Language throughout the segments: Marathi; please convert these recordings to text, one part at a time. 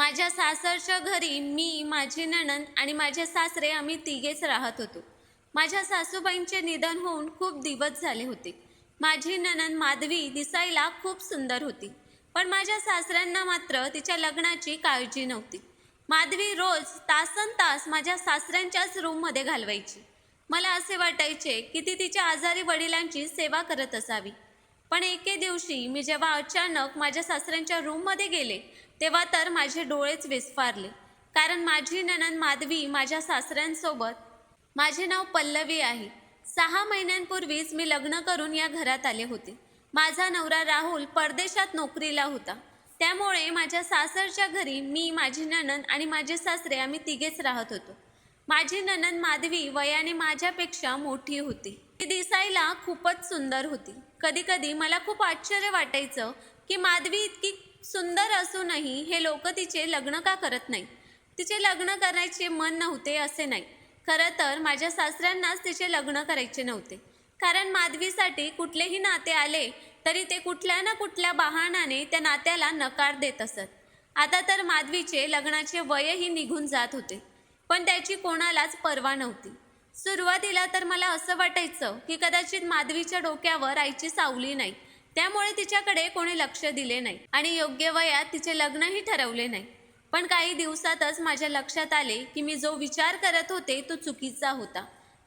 माझ्या सासरच्या घरी मी माझी नणंद आणि माझे सासरे आम्ही तिघेच राहत होतो. माझ्या सासूबाईंचे निधन होऊन खूप दिवस झाले होते. माझी नणंद माधवी दिसायला खूप सुंदर होती. पण माझ्या सासऱ्यांना मात्र तिच्या लग्नाची काळजी नव्हती. माधवी रोज तासन तास माझ्या सासऱ्यांच्याच रूममध्ये घालवायची. मला असे वाटायचे की ती तिच्या आजारी वडिलांची सेवा करत असावी. पण एके दिवशी मी जेव्हा अचानक माझ्या सासऱ्यांच्या रूममध्ये गेले तेव्हा तर माझे डोळेच विस्फारले. कारण माझी ननन माधवी माझ्या सासऱ्यांसोबत माझे नाव पल्लवी आहे. सहा महिन्यांपूर्वीच मी लग्न करून या घरात आले होते. माझा नवरा राहुल परदेशात नोकरीला होता. त्यामुळे माझ्या सासरच्या घरी मी माझी ननन आणि माझे सासरे आम्ही तिघेच राहत होतो. माझी ननन माधवी वयाने माझ्यापेक्षा मोठी होती. ती दिसायला खूपच सुंदर होती. कधी कधी मला खूप आश्चर्य वाटायचं की माधवी इतकी सुंदर असूनही हे लोक तिचे लग्न का करत नाही तिचे लग्न करायचे मन नव्हते असे नाही. खरं तर माझ्या सासऱ्यांनाच तिचे लग्न करायचे नव्हते. कारण माधवीसाठी कुठलेही नाते आले तरी ते कुठल्या ना कुठल्या बहाणाने त्या नात्याला नकार देत असत. आता तर माधवीचे लग्नाचे वयही निघून जात होते. पण त्याची कोणालाच पर्वा नव्हती. सुरुवातीला तर मला असं वाटायचं की कदाचित माधवीच्या डोक्यावर आईची सावली नाही. त्यामुळे तिच्याकडे कोणी लक्ष दिले नाही. आणि योग्य वयात तिचे लग्नही ठरवले नाही. पण काही दिवसातच माझ्या लक्षात आले की मी जो विचार करत होते तो चुकीचा होता.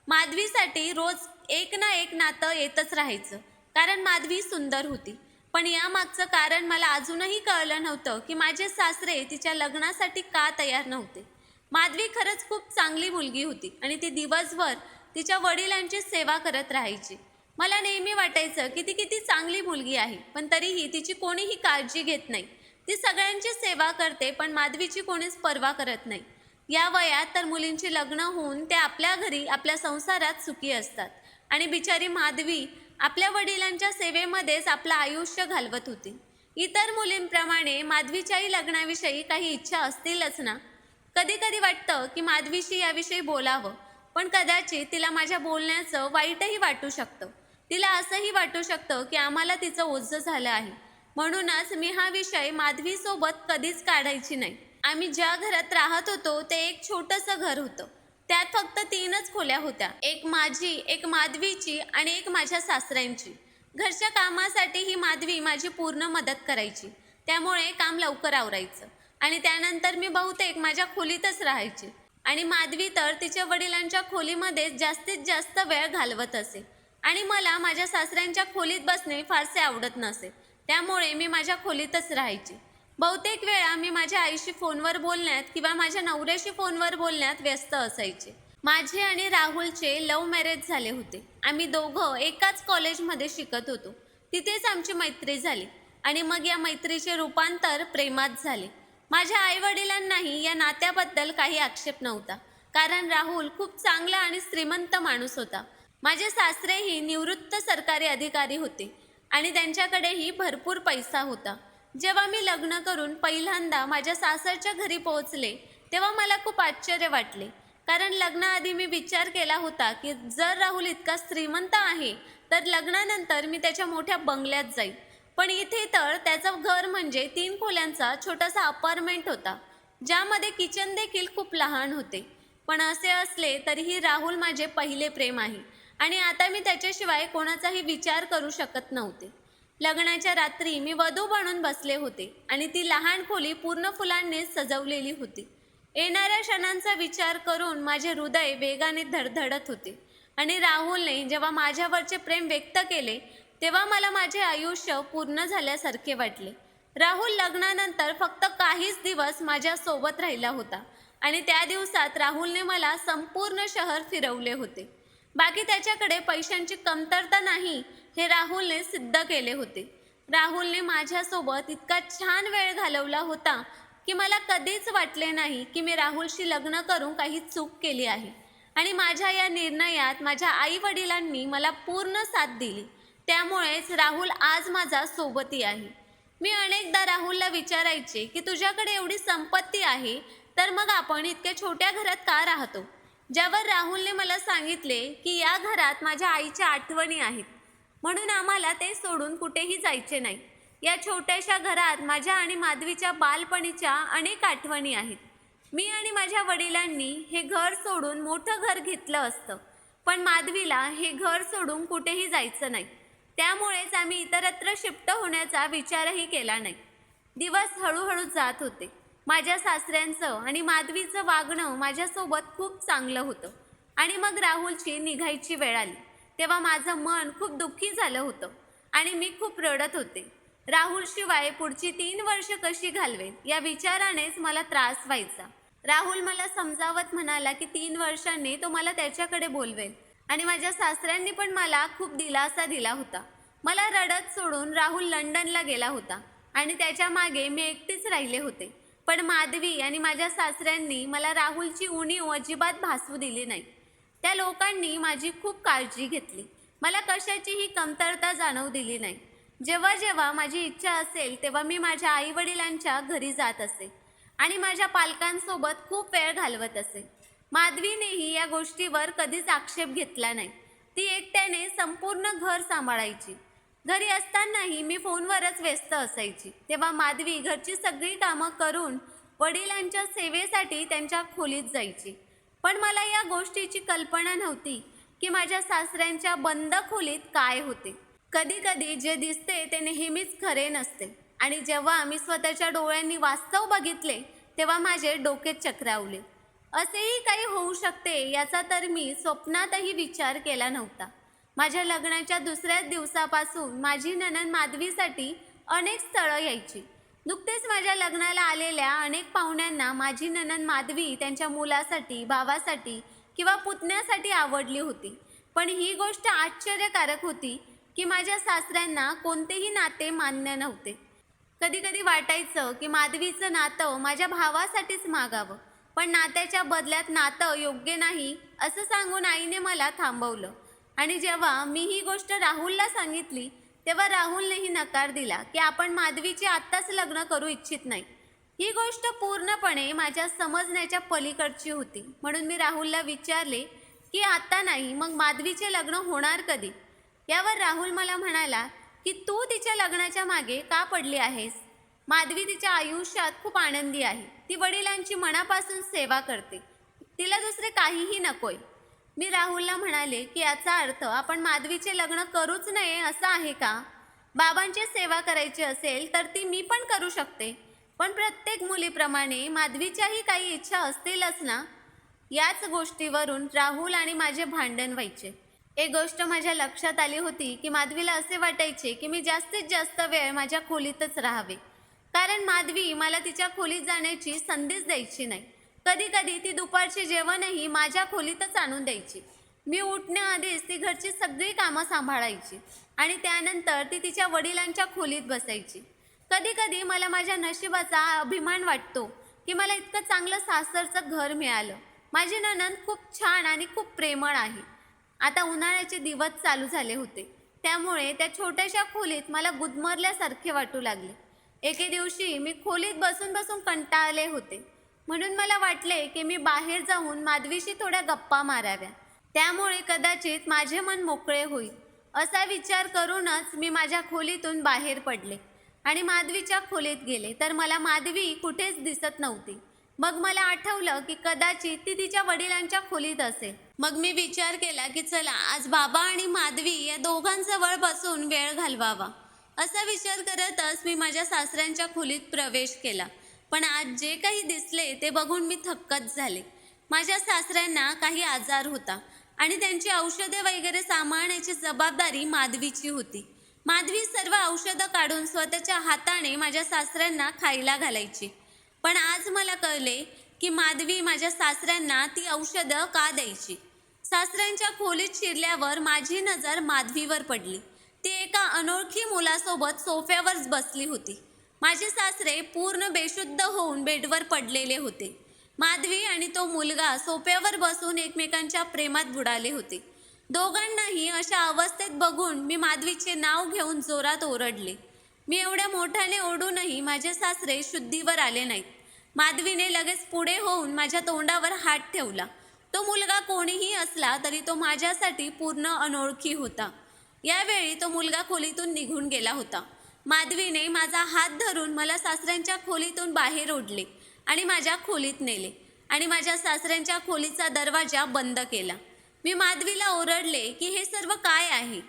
माधवीसाठी रोज एक ना एक नातं येतच राहायचं. कारण माधवी सुंदर होती. पण यामागचं कारण मला अजूनही कळलं नव्हतं की माझे सासरे तिच्या लग्नासाठी का तयार नव्हते. माधवी खरंच खूप चांगली मुलगी होती आणि ती दिवसभर तिच्या वडिलांची सेवा करत राहायची. मला नेहमी वाटायचं की ती किती चांगली मुलगी आहे पण तरीही तिची कोणीही काळजी घेत नाही. ती सगळ्यांची सेवा करते पण माधवीची कोणीच पर्वा करत नाही. या वयात तर मुलींची लग्न होऊन ते आपल्या घरी आपल्या संसारात सुखी असतात. आणि बिचारी माधवी आपल्या वडिलांच्या सेवेमध्येच आपलं आयुष्य घालवत होती. इतर मुलींप्रमाणे माधवीच्याही लग्नाविषयी काही इच्छा असतीलच ना? कधी कधी वाटतं की माधवीशी याविषयी बोलावं पण कदाचित तिला माझ्या बोलण्याचं वाईटही वाटू शकतं. तिला असंही वाटू शकतं की आम्हाला तिचं ओझं झालं आहे. म्हणूनच मी हा विषय माधवीसोबत कधीच काढायची नाही. आम्ही ज्या घरात राहत होतो ते एक छोटंसं घर होतं. त्यात फक्त तीनच खोल्या होत्या. एक माझी एक माधवीची आणि एक माझ्या सासऱ्यांची. घरच्या कामासाठी ही माधवी माझी पूर्ण मदत करायची. त्यामुळे काम लवकर आवरायचं. आणि त्यानंतर मी बहुतेक माझ्या खोलीतच राहायची. आणि माधवी तर तिच्या वडिलांच्या खोलीमध्ये जास्तीत जास्त वेळ घालवत असे. आणि मला माझ्या सासऱ्यांच्या खोलीत बसणे फारसे आवडत नसे. त्यामुळे मी माझ्या खोलीतच राहायचे. बहुतेक वेळा मी माझ्या आईशी फोनवर बोलण्यात किंवा माझ्या नवऱ्याशी फोनवर बोलण्यात व्यस्त असायचे. माझे आणि राहुलचे लव्ह मॅरेज झाले होते. आम्ही दोघं एकाच कॉलेजमध्ये शिकत होतो. तिथेच आमची मैत्री झाली आणि मग या मैत्रीचे रूपांतर प्रेमात झाले. माझ्या आईवडिलांनाही या नात्याबद्दल काही आक्षेप नव्हता. कारण राहुल खूप चांगला आणि श्रीमंत माणूस होता. माझे सासरेही निवृत्त सरकारी अधिकारी होते आणि त्यांच्याकडेही भरपूर पैसा होता. जेव्हा मी लग्न करून पहिल्यांदा माझ्या सासरच्या घरी पोहोचले तेव्हा मला खूप आश्चर्य वाटले. कारण लग्नाआधी मी विचार केला होता की जर राहुल इतका श्रीमंत आहे तर लग्नानंतर मी त्याच्या मोठ्या बंगल्यात जाईल. पण इथे तर त्याचं घर म्हणजे तीन खोल्यांचा छोटासा अपार्टमेंट होता ज्यामध्ये किचन देखील खूप लहान होते. पण असे असले तरीही राहुल माझे पहिले प्रेम आहे. आणि आता मी त्याच्याशिवाय कोणाचाही विचार करू शकत नव्हते. लग्नाच्या रात्री मी वधू बनून बसले होते आणि ती लहान खोली पूर्ण फुलांनी सजवलेली होती. येणाऱ्या क्षणांचा विचार करून माझे हृदय वेगाने धडधडत होते आणि राहुलने जेव्हा माझ्यावरचे प्रेम व्यक्त केले तेव्हा मला माझे आयुष्य पूर्ण झाल्यासारखे वाटले. राहुल लग्नानंतर फक्त काहीच दिवस माझ्यासोबत राहिला होता आणि त्या दिवसात राहुलने मला संपूर्ण शहर फिरवले होते. बाकी त्याच्याकडे पैशांची कमतरता नाही हे राहुलने सिद्ध केले होते. राहुलने माझ्यासोबत इतका छान वेळ घालवला होता की मला कधीच वाटले नाही की मी राहुलशी लग्न करून काही चूक केली आहे. आणि माझ्या या निर्णयात माझ्या आई वडिलांनी मला पूर्ण साथ दिली. त्यामुळेच राहुल आज माझा सोबती आहे. मी अनेकदा राहुलला विचारायचे की तुझ्याकडे एवढी संपत्ती आहे तर मग आपण इतक्या छोट्या घरात का राहतो? ज्यावर राहुलने मला सांगितले की या घरात माझ्या आईच्या आठवणी आहेत. म्हणून आम्हाला ते सोडून कुठेही जायचे नाही. या छोट्याशा घरात माझ्या आणि माधवीच्या बालपणीच्या अनेक आठवणी आहेत. मी आणि माझ्या वडिलांनी हे घर सोडून मोठं घर घेतलं असतं. पण माधवीला हे घर सोडून कुठेही जायचं नाही. त्यामुळेच आम्ही इतरत्र शिफ्ट होण्याचा विचारही केला नाही. दिवस हळूहळू जात होते. माझ्या सासऱ्यांचं आणि माधवीचं वागणं माझ्यासोबत खूप चांगलं होतं. आणि मग राहुलची निघायची वेळ आली. तेव्हा माझं मन खूप दुःखी झालं होतं आणि मी खूप रडत होते. राहुलशिवाय पुढची तीन वर्ष कशी घालवेन या विचारानेच मला त्रास व्हायचा. राहुल मला समजावत म्हणाला की तीन वर्षांनी तो मला त्याच्याकडे बोलवेल. आणि माझ्या सासऱ्यांनी पण मला खूप दिलासा दिला होता. मला रडत सोडून राहुल लंडनला गेला होता आणि त्याच्यामागे मी एकटीच राहिले होते. पण माधवी आणि माझ्या सासऱ्यांनी मला राहुलची उणीव अजिबात भासू दिली नाही. त्या लोकांनी माझी खूप काळजी घेतली. मला कशाचीही कमतरता जाणवू दिली नाही. जेव्हा जेव्हा माझी इच्छा असेल तेव्हा मी माझ्या आईवडिलांच्या घरी जात असे आणि माझ्या पालकांसोबत खूप वेळ घालवत असे. माधवीनेही या गोष्टीवर कधीच आक्षेप घेतला नाही. ती एकट्याने संपूर्ण घर सांभाळायची. घरी असतानाही मी फोनवरच व्यस्त असायची. तेव्हा माधवी घरची सगळी कामं करून वडिलांच्या सेवेसाठी त्यांच्या खोलीत जायची. पण मला या गोष्टीची कल्पना नव्हती की माझ्या सासऱ्यांच्या बंद खोलीत काय होते. कधी कधी जे दिसते ते नेहमीच खरे नसते. आणि जेव्हा मी स्वतःच्या डोळ्यांनी वास्तव बघितले तेव्हा माझे डोके चक्रावले. असेही काही होऊ शकते याचा तर मी स्वप्नातही विचार केला नव्हता. माझ्या लग्नाच्या दुसऱ्याच दिवसापासून माझी ननन माधवीसाठी अनेक स्थळं यायची. नुकतेच माझ्या लग्नाला आलेल्या अनेक पाहुण्यांना माझी ननन माधवी त्यांच्या मुलासाठी भावासाठी किंवा पुतण्यासाठी आवडली होती. पण ही गोष्ट आश्चर्यकारक होती की माझ्या सासऱ्यांना कोणतेही नाते मान्य नव्हते. कधीकधी वाटायचं की माधवीचं नातं माझ्या भावासाठीच मागावं पण नात्याच्या बदल्यात नातं योग्य नाही असं सांगून आईने मला थांबवलं. आणि जेव्हा मी ही गोष्ट राहुलला सांगितली तेव्हा राहुलनेही नकार दिला की आपण माधवीचे आत्ताच लग्न करू इच्छित नाही. ही गोष्ट पूर्णपणे माझ्या समजण्याच्या पलीकडची होती. म्हणून मी राहुलला विचारले की आता नाही मग माधवीचे लग्न होणार कधी? यावर राहुल मला म्हणाला की तू तिच्या लग्नाच्या मागे का पडली आहेस? माधवी तिच्या आयुष्यात खूप आनंदी आहे. ती वडिलांची मनापासून सेवा करते. तिला दुसरे काहीही नकोय. मी राहुलला म्हणाले की याचा अर्थ आपण माधवीचे लग्न करूच नये असं आहे का? बाबांची सेवा करायची असेल तर ती मी पण करू शकते. पण प्रत्येक मुलीप्रमाणे माधवीच्याही काही इच्छा असतीलच ना? याच गोष्टीवरून राहुल आणि माझे भांडण व्हायचे. एक गोष्ट माझ्या लक्षात आली होती की माधवीला असे वाटायचे की मी जास्तीत जास्त वेळ माझ्या खोलीतच राहावे. कारण माधवी मला तिच्या खोलीत जाण्याची संधीच द्यायची नाही. कधी कधी ती दुपारचे जेवणही माझ्या खोलीतच आणून द्यायची. मी उठण्याआधीच ती घरची सगळी कामं सांभाळायची आणि त्यानंतर ती तिच्या वडिलांच्या खोलीत बसायची. कधी कधी मला माझ्या नशिबाचा अभिमान वाटतो की मला इतकं चांगलं सासरचं घर मिळालं. माझी ननंद खूप छान आणि खूप प्रेमळ आहे. आता उन्हाळ्याचे दिवस चालू झाले होते. त्यामुळे त्या छोट्याशा खोलीत मला गुदमरल्यासारखे वाटू लागले. एके दिवशी मी खोलीत बसून बसून कंटाळले होते. म्हणून मला वाटले की मी बाहेर जाऊन माधवीशी थोड्या गप्पा माराव्या. त्यामुळे कदाचित माझे मन मोकळे होईल. असा विचार करूनच मी माझ्या खोलीतून बाहेर पडले. आणि माधवीच्या खोलीत गेले. तर मला माधवी कुठेच दिसत नव्हती. मग मला आठवलं की कदाचित ती तिच्या वडिलांच्या खोलीत असेल. मग मी विचार केला की चला आज बाबा आणि माधवी या दोघांजवळ बसून वेळ घालवावा. असा विचार करतच मी माझ्या सासऱ्यांच्या खोलीत प्रवेश केला. पण आज जे काही दिसले ते बघून मी थक्कच झाले. माझ्या सासऱ्यांना काही आजार होता आणि त्यांची औषधे वगैरे सांभाळण्याची जबाबदारी माधवीची होती. माधवी सर्व औषधं काढून स्वतःच्या हाताने माझ्या सासऱ्यांना खायला घालायची. पण आज मला कळले की माधवी माझ्या सासऱ्यांना ती औषधं का द्यायची? सासऱ्यांच्या खोलीत शिरल्यावर माझी नजर माधवीवर पडली. ती एका अनोळखी मुलासोबत सोफ्यावरच बसली होती. माझे सासरे पूर्ण बेशुद्ध होऊन बेडवर पडलेले होते. माधवी आणि तो मुलगा सोप्यावर बसून एकमेकांच्या प्रेमात बुडाले होते. दोघांनाही अशा अवस्थेत बघून मी माधवीचे नाव घेऊन जोरात ओरडले. मी एवढ्या मोठ्याने ओढूनही माझे सासरे शुद्धीवर आले नाहीत. माधवीने लगेच पुढे होऊन माझ्या तोंडावर हात ठेवला. तो मुलगा कोणीही असला तरी तो माझ्यासाठी पूर्ण अनोळखी होता. यावेळी तो मुलगा खोलीतून निघून गेला होता. माधवीने माझा हात धरून मला सासऱ्यांच्या खोलीतून बाहेर ओढले आणि माझ्या खोलीत नेले आणि माझ्या सासऱ्यांच्या खोलीचा दरवाजा बंद केला. मी माधवीला ओरडले की हे सर्व काय आहे?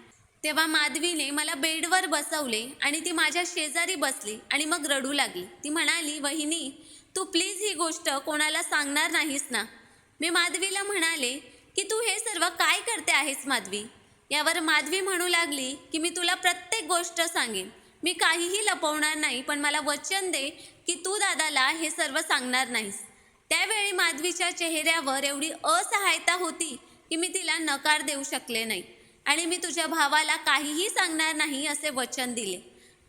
तेव्हा माधवीने मला बेडवर बसवले आणि ती माझ्या शेजारी बसली आणि मग रडू लागली. ती म्हणाली वहिनी तू प्लीज ही गोष्ट कोणाला सांगणार नाहीस ना? मी माधवीला म्हणाले की तू हे सर्व काय करते आहेस माधवी? यावर माधवी म्हणू लागली की मी तुला प्रत्येक गोष्ट सांगेन. मी काहीही लपवणार नाही पण मला वचन दे की तू दादाला हे सर्व सांगणार नाहीस. त्यावेळी माधवीच्या चेहऱ्यावर एवढी असहायता होती की मी तिला नकार देऊ शकले नाही आणि मी तुझ्या भावाला काहीही सांगणार नाही असे वचन दिले.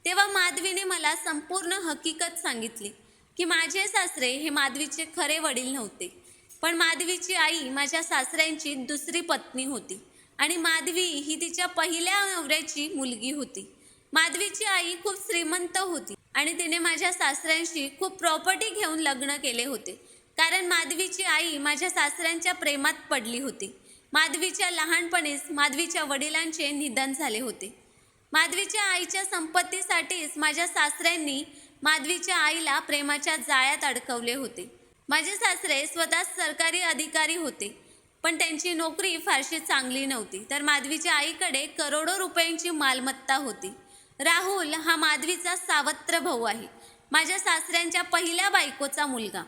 तेव्हा माधवीने मला संपूर्ण हकीकत सांगितली की माझे सासरे हे माधवीचे खरे वडील नव्हते पण माधवीची आई माझ्या सासऱ्यांची दुसरी पत्नी होती आणि माधवी ही तिच्या पहिल्या नवऱ्याची मुलगी होती. माधवीची आई खूप श्रीमंत होती आणि तिने माझ्या सासऱ्यांशी खूप प्रॉपर्टी घेऊन लग्न केले होते. कारण माधवीची आई माझ्या सासऱ्यांच्या प्रेमात पडली होती. माधवीच्या लहानपणीच माधवीच्या वडिलांचे निधन झाले होते. माधवीच्या आईच्या संपत्तीसाठीच माझ्या सासऱ्यांनी माधवीच्या आईला प्रेमाच्या जाळ्यात अडकवले होते. माझे सासरे स्वतः सरकारी अधिकारी होते पण त्यांची नोकरी फारशी चांगली नव्हती. तर माधवीच्या आईकडे करोडो रुपयांची मालमत्ता होती. राहुल हा माधवीचा सावत्र भाऊ आहे. माझ्या सासऱ्यांच्या पहिल्या बायकोचा मुलगा.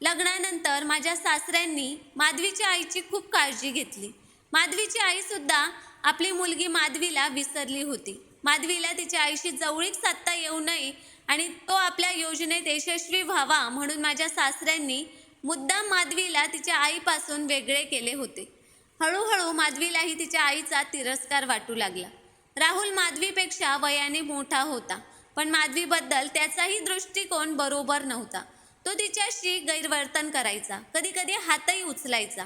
लग्नानंतर माझ्या सासऱ्यांनी माधवीच्या आईची खूप काळजी घेतली. माधवीची आईसुद्धा आपली मुलगी माधवीला विसरली होती. माधवीला तिच्या आईशी जवळीक साधता येऊ नये आणि तो आपल्या योजनेत यशस्वी व्हावा म्हणून माझ्या सासऱ्यांनी मुद्दाम माधवीला तिच्या आईपासून वेगळे केले होते. हळूहळू माधवीलाही तिच्या आईचा तिरस्कार वाटू लागला. राहुल माधवीपेक्षा वयाने मोठा होता पण माधवीबद्दल त्याचाही दृष्टिकोन बरोबर नव्हता. तो तिच्याशी गैरवर्तन करायचा कधी कधी हातही उचलायचा.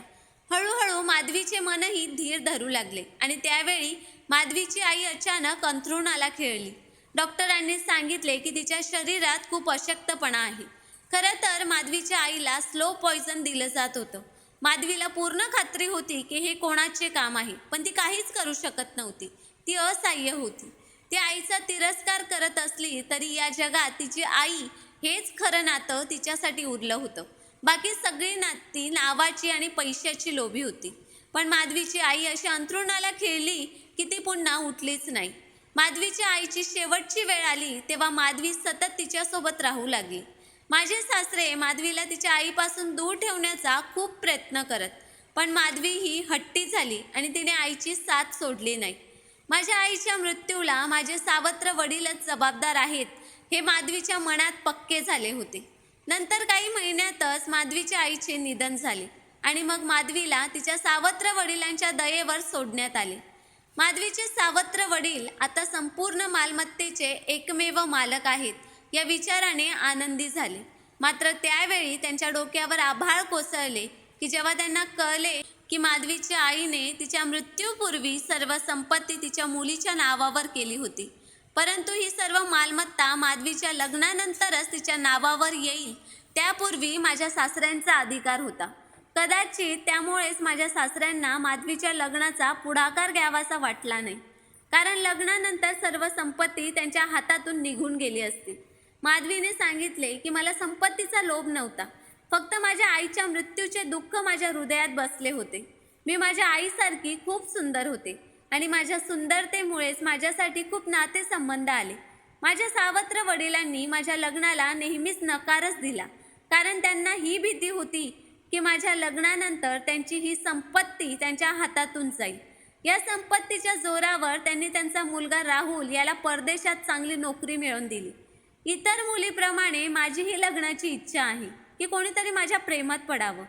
हळूहळू माधवीचे मनही धीर धरू लागले आणि त्यावेळी माधवीची आई अचानक अंथरुणाला खेळली. डॉक्टरांनी सांगितले की तिच्या शरीरात खूप अशक्तपणा आहे. खरं तर माधवीच्या आईला स्लो पॉयझन दिलं जात होतं. माधवीला पूर्ण खात्री होती की हे कोणाचे काम आहे पण ती काहीच करू शकत नव्हती. ती असहाय्य होती. ती आईचा तिरस्कार करत असली तरी या जगात तिची आई हेच खरं नातं तिच्यासाठी उरलं होतं. बाकी सगळी नाती नावाची आणि पैशाची लोभी होती. पण माधवीची आई अशी अंथरुणाला खेळली की ती पुन्हा उठलीच नाही. माधवीच्या आईची शेवटची वेळ आली तेव्हा माधवी सतत तिच्यासोबत राहू लागली. माझे सासरे माधवीला तिच्या आईपासून दूर ठेवण्याचा खूप प्रयत्न करत पण माधवी ही हट्टी झाली आणि तिने आईची साथ सोडली नाही. माझ्या आईच्या मृत्यूला माझे सावत्र वडीलच जबाबदार आहेत हे माधवीच्या मनात पक्के झाले होते. नंतर काही महिन्यातच माधवीच्या आईचे निधन झाले आणि मग माधवीला तिच्या सावत्र वडिलांच्या दयेवर सोडण्यात आले. माधवीचे सावत्र वडील आता संपूर्ण मालमत्तेचे एकमेव मालक आहेत या विचाराने आनंदी झाले. मात्र त्यावेळी त्यांच्या डोक्यावर आभाळ कोसळले की जेव्हा त्यांना कळले की माधवीच्या आईने तिच्या मृत्यूपूर्वी सर्व संपत्ती तिच्या मुलीच्या नावावर केली होती. परंतु ही सर्व मालमत्ता माधवीच्या लग्नानंतरच तिच्या नावावर येईल त्यापूर्वी माझ्या सासऱ्यांचा अधिकार होता. कदाचित त्यामुळेच माझ्या सासऱ्यांना माधवीच्या लग्नाचा पुढाकार घ्यावासा वाटला नाही. कारण लग्नानंतर सर्व संपत्ती त्यांच्या हातातून निघून गेली असती. माधवीने सांगितले की मला संपत्तीचा लोभ नव्हता. फक्त माझ्या आईच्या मृत्यूचे दुःख माझ्या हृदयात बसले होते. मी माझ्या आईसारखी खूप सुंदर होते आणि माझ्या सुंदरतेमुळेच माझ्यासाठी खूप नातेसंबंध आले. माझ्या सावत्र वडिलांनी माझ्या लग्नाला नेहमीच नकारच दिला. कारण त्यांना ही भीती होती की माझ्या लग्नानंतर त्यांची ही संपत्ती त्यांच्या हातातून जाईल. या संपत्तीच्या जोरावर त्यांनी त्यांचा मुलगा राहुल याला परदेशात चांगली नोकरी मिळवून दिली. इतर मुलीप्रमाणे माझीही लग्नाची इच्छा आहे. की कोणीतरी माझ्या प्रेमात पडावं.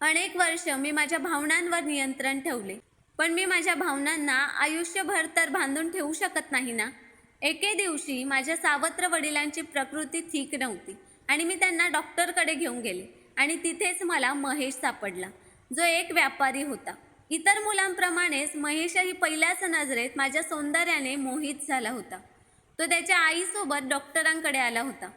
अनेक वर्ष मी माझ्या भावनांवर नियंत्रण ठेवले. पण मी माझ्या भावनांना आयुष्यभर तर बांधून ठेवू शकत नाही ना? एके दिवशी माझ्या सावत्र वडिलांची प्रकृती ठीक नव्हती आणि मी त्यांना डॉक्टरकडे घेऊन गेले आणि तिथेच मला महेश सापडला जो एक व्यापारी होता. इतर मुलांप्रमाणेच महेशही पहिल्याच नजरेत माझ्या सौंदर्याने मोहित झाला होता. तो त्याच्या आईसोबत डॉक्टरांकडे आला होता.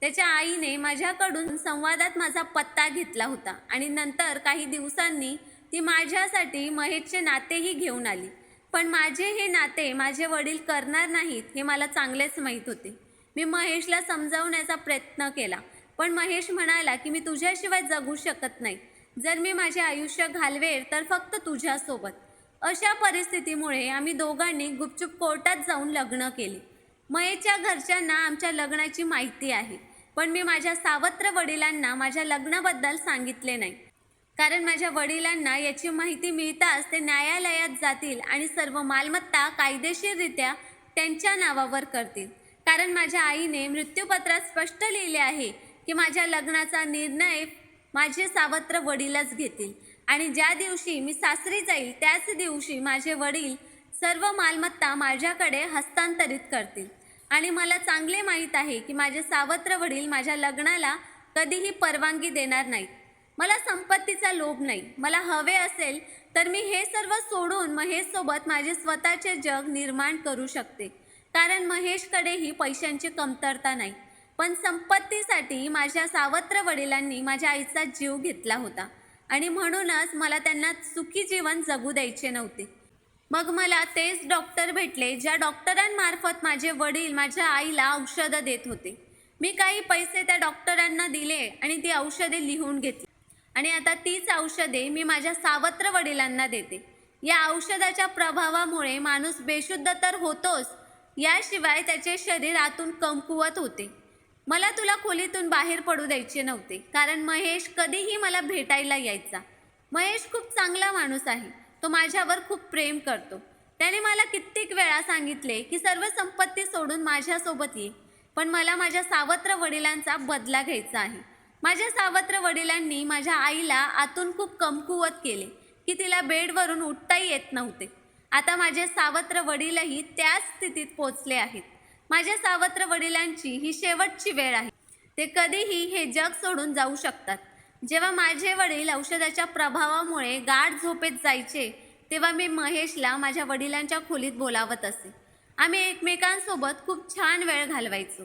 त्याच्या आईने माझ्याकडून संवादात माझा पत्ता घेतला होता आणि नंतर काही दिवसांनी ती माझ्यासाठी महेशचे नातेही घेऊन आली. पण माझे हे नाते माझे वडील करणार नाहीत हे मला चांगलेच माहीत होते. मी महेशला समजावण्याचा प्रयत्न केला. पण महेश म्हणाला की मी तुझ्याशिवाय जगू शकत नाही. जर मी माझे आयुष्य घालवेल तर फक्त तुझ्यासोबत. अशा परिस्थितीमुळे आम्ही दोघांनी गुपचूप कोर्टात जाऊन लग्न केले. महेशच्या घरच्यांना आमच्या लग्नाची माहिती आहे. पण मी माझ्या सावत्र वडिलांना माझ्या लग्नाबद्दल सांगितले नाही. कारण माझ्या वडिलांना याची माहिती मिळताच ते न्यायालयात जातील आणि सर्व मालमत्ता कायदेशीररित्या त्यांच्या नावावर करतील. कारण माझ्या आईने मृत्यूपत्रात स्पष्ट लिहिले आहे की माझ्या लग्नाचा निर्णय माझे सावत्र वडीलच घेतील आणि ज्या दिवशी मी सासरी जाईल त्याच दिवशी माझे वडील सर्व मालमत्ता माझ्याकडे हस्तांतरित करतील. आणि मला चांगले माहीत आहे की माझे सावत्र वडील माझ्या लग्नाला कधीही परवानगी देणार नाहीत. मला संपत्तीचा लोभ नाही. मला हवे असेल तर मी हे सर्व सोडून महेशसोबत माझे स्वतःचे जग निर्माण करू शकते. कारण महेशकडेही पैशांची कमतरता नाही. पण संपत्तीसाठी माझ्या सावत्र वडिलांनी माझ्या आईचा जीव घेतला होता. आणि म्हणूनच मला त्यांना सुखी जीवन जगू द्यायचे नव्हते. मग मला तेच डॉक्टर भेटले ज्या डॉक्टरांमार्फत माझे वडील माझ्या आईला औषधं देत होते. मी काही पैसे त्या डॉक्टरांना दिले आणि ती औषधे लिहून घेतली. आणि आता तीच औषधे मी माझ्या सावत्र वडिलांना देते. या औषधाच्या प्रभावामुळे माणूस बेशुद्ध तर होतोच याशिवाय त्याचे शरीर आतून कमकुवत होते. मला तुला खोलीतून बाहेर पडू द्यायचे नव्हते कारण महेश कधीही मला भेटायला यायचा. महेश खूप चांगला माणूस आहे. तो माझ्यावर खूप प्रेम करतो. त्याने मला कित्येक वेळा सांगितले की सर्व संपत्ती सोडून माझ्यासोबत ये पण मला माझ्या सावत्र वडिलांचा बदला घ्यायचा आहे. माझ्या सावत्र वडिलांनी माझ्या आईला आतून खूप कमकुवत केले की तिला बेडवरून उठताही येत नव्हते. आता माझे सावत्र वडीलही त्याच स्थितीत पोचले आहेत. माझ्या सावत्र वडिलांची ही शेवटची वेळ आहे. ते कधीही हे जग सोडून जाऊ शकतात. जेव्हा माझे वडील औषधाच्या प्रभावामुळे गाढ झोपेत जायचे तेव्हा मी महेशला माझ्या वडिलांच्या खोलीत बोलावत असे. आम्ही एकमेकांसोबत खूप छान वेळ घालवायचो.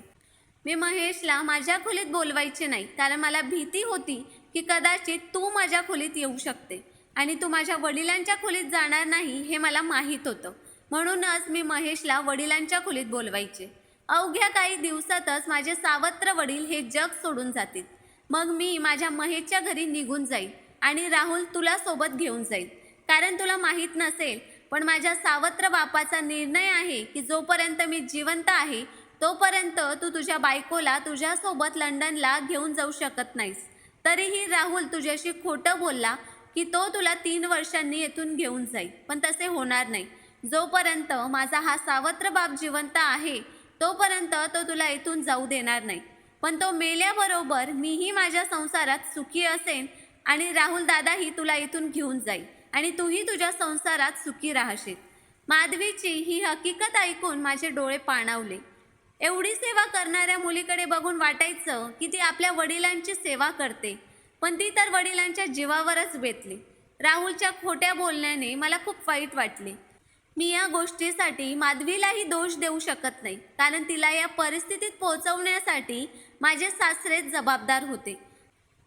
मी महेशला माझ्या खोलीत बोलवायचे नाही कारण मला भीती होती की कदाचित तू माझ्या खोलीत येऊ शकते आणि तू माझ्या वडिलांच्या खोलीत जाणार नाही हे मला माहीत होतं. म्हणूनच मी महेशला वडिलांच्या खोलीत बोलवायचे. अवघ्या काही दिवसातच माझे सावत्र वडील हे जग सोडून जातील. मग मी माझ्या महेशच्या घरी निघून जाईल आणि राहुल तुला सोबत घेऊन जाईल कारण तुला माहीत नसेल पण माझ्या सावत्र बापाचा निर्णय आहे की जोपर्यंत मी जिवंत आहे तोपर्यंत तू तुझ्या बायकोला तुझ्यासोबत लंडनला घेऊन जाऊ शकत नाहीस. तरीही राहुल तुझ्याशी खोटं बोलला की तो तुला तीन वर्षांनी येथून घेऊन जाईल. पण तसे होणार नाही. जोपर्यंत माझा हा सावत्र बाप जिवंत आहे तोपर्यंत तो तुला येथून जाऊ देणार नाही. पण तो मेल्याबरोबर मीही माझ्या संसारात सुखी असेन आणि राहुल दादाही तुला इथून घेऊन जाईल आणि तूही तुझ्या संसारात सुखी राहशील. माधवीची ही हकीकत ऐकून माझे डोळे पाणावले. एवढी सेवा करणाऱ्या मुलीकडे बघून वाटायचं की ती आपल्या वडिलांची सेवा करते पण ती तर वडिलांच्या जीवावरच बेतली. राहुलच्या खोट्या बोलण्याने मला खूप वाईट वाटले. मी या गोष्टीसाठी माधवीलाही दोष देऊ शकत नाही कारण तिला या परिस्थितीत पोहोचवण्यासाठी माझे सासरेच जबाबदार होते.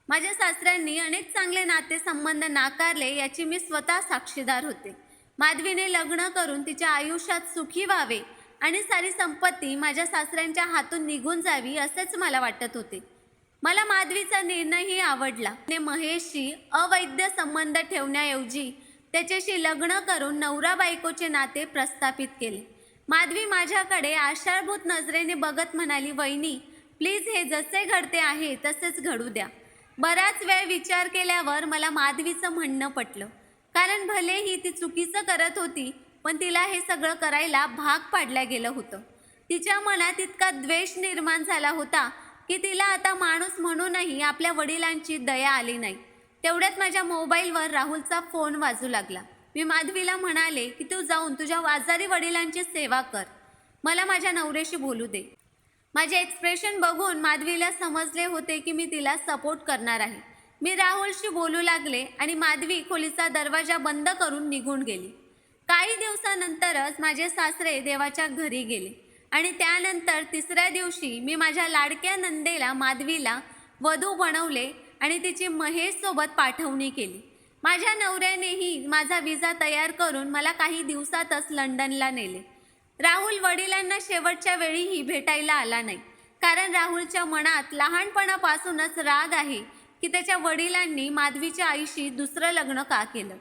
माझ्या सासऱ्यांनी अनेक चांगले नातेसंबंध नाकारले याची मी स्वतः साक्षीदार होते. माधवीने लग्न करून तिच्या आयुष्यात सुखी व्हावे आणि सारी संपत्ती माझ्या सासऱ्यांच्या हातून निघून जावी असेच मला वाटत होते. मला माधवीचा निर्णयही आवडला. ने महेशशी अवैध संबंध ठेवण्याऐवजी त्याच्याशी लग्न करून नवरा बायकोचे नाते प्रस्थापित केले. माधवी माझ्याकडे आषाढभूत नजरेने बघत म्हणाली वहिनी प्लीज हे जसे घडते आहे तसेच घडू द्या. बराच वेळ विचार केल्यावर मला माधवीचं म्हणणं पटलं. कारण भलेही ती चुकीचं करत होती पण तिला हे सगळं करायला भाग पाडलं गेलं होतं. तिच्या मनात इतका द्वेष निर्माण झाला होता की तिला आता माणूस म्हणूनही आपल्या वडिलांची दया आली नाही. तेवढ्यात माझ्या मोबाईलवर राहुलचा फोन वाजू लागला. मी माधवीला म्हणाले की तू जाऊन तुझ्या आजारी वडिलांची सेवा कर. मला माझ्या नवऱ्याशी बोलू दे. माझे एक्सप्रेशन बघून माधवीला समजले होते की मी तिला सपोर्ट करणार आहे. मी राहुलशी बोलू लागले आणि माधवी खोलीचा दरवाजा बंद करून निघून गेली. काही दिवसानंतरच माझे सासरे देवाच्या घरी गेले आणि त्यानंतर तिसऱ्या दिवशी मी माझ्या लाडक्या नंदेला माधवीला वधू बनवले आणि तिची महेशसोबत पाठवणी केली. माझ्या नवऱ्यानेही माझा विजा तयार करून मला काही दिवसातच लंडनला नेले. राहुल वडिलांना शेवटच्या वेळीही भेटायला आला नाही. कारण राहुलच्या मनात लहानपणापासूनच राग आहे की त्याच्या वडिलांनी माधवीच्या आईशी दुसरं लग्न का केलं?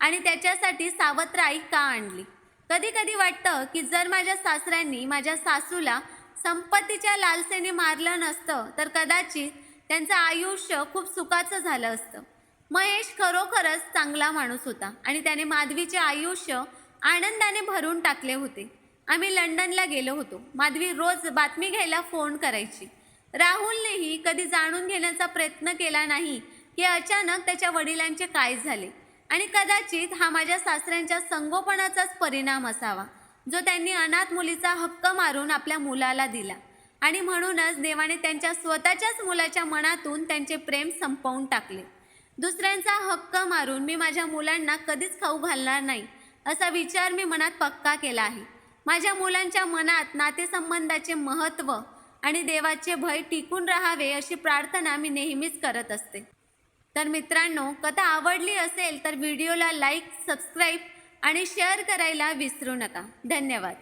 आणि त्याच्यासाठी सावत्र आई का आणली? कधी कधी वाटतं की जर माझ्या सासऱ्यांनी माझ्या सासूला संपत्तीच्या लालसेने मारलं नसतं तर कदाचित त्यांचं आयुष्य खूप सुखाचं झालं असतं. महेश खरोखरच चांगला माणूस होता आणि त्याने माधवीचे आयुष्य आनंदाने भरून टाकले होते. आम्ही लंडनला गेलो होतो. माधवी रोज बातमी घ्यायला फोन करायची. राहुलनेही कधी जाणून घेण्याचा प्रयत्न केला नाही की अचानक त्याच्या वडिलांचे काय झाले? आणि कदाचित हा माझ्या सासऱ्यांच्या संगोपनाचाच परिणाम असावा जो त्यांनी अनाथ मुलीचा हक्क मारून आपल्या मुलाला दिला. आणि म्हणूनच देवाने त्यांच्या स्वतःच्याच मुलाच्या मनातून त्यांचे प्रेम संपवून टाकले. दुसऱ्यांचा हक्क मारून मी माझ्या मुलांना कधीच खाऊ घालणार नाही असा विचार मी मनात पक्का केला आहे. माझ्या मुलांच्या मनात नातेसंबंधाचे महत्त्व आणि देवाचे भय टिकून राहावे अशी प्रार्थना मी नेहमीच करत असते. तर मित्रांनो कथा आवडली असेल तर व्हिडिओला लाईक सबस्क्राईब आणि शेअर करायला विसरू नका. धन्यवाद.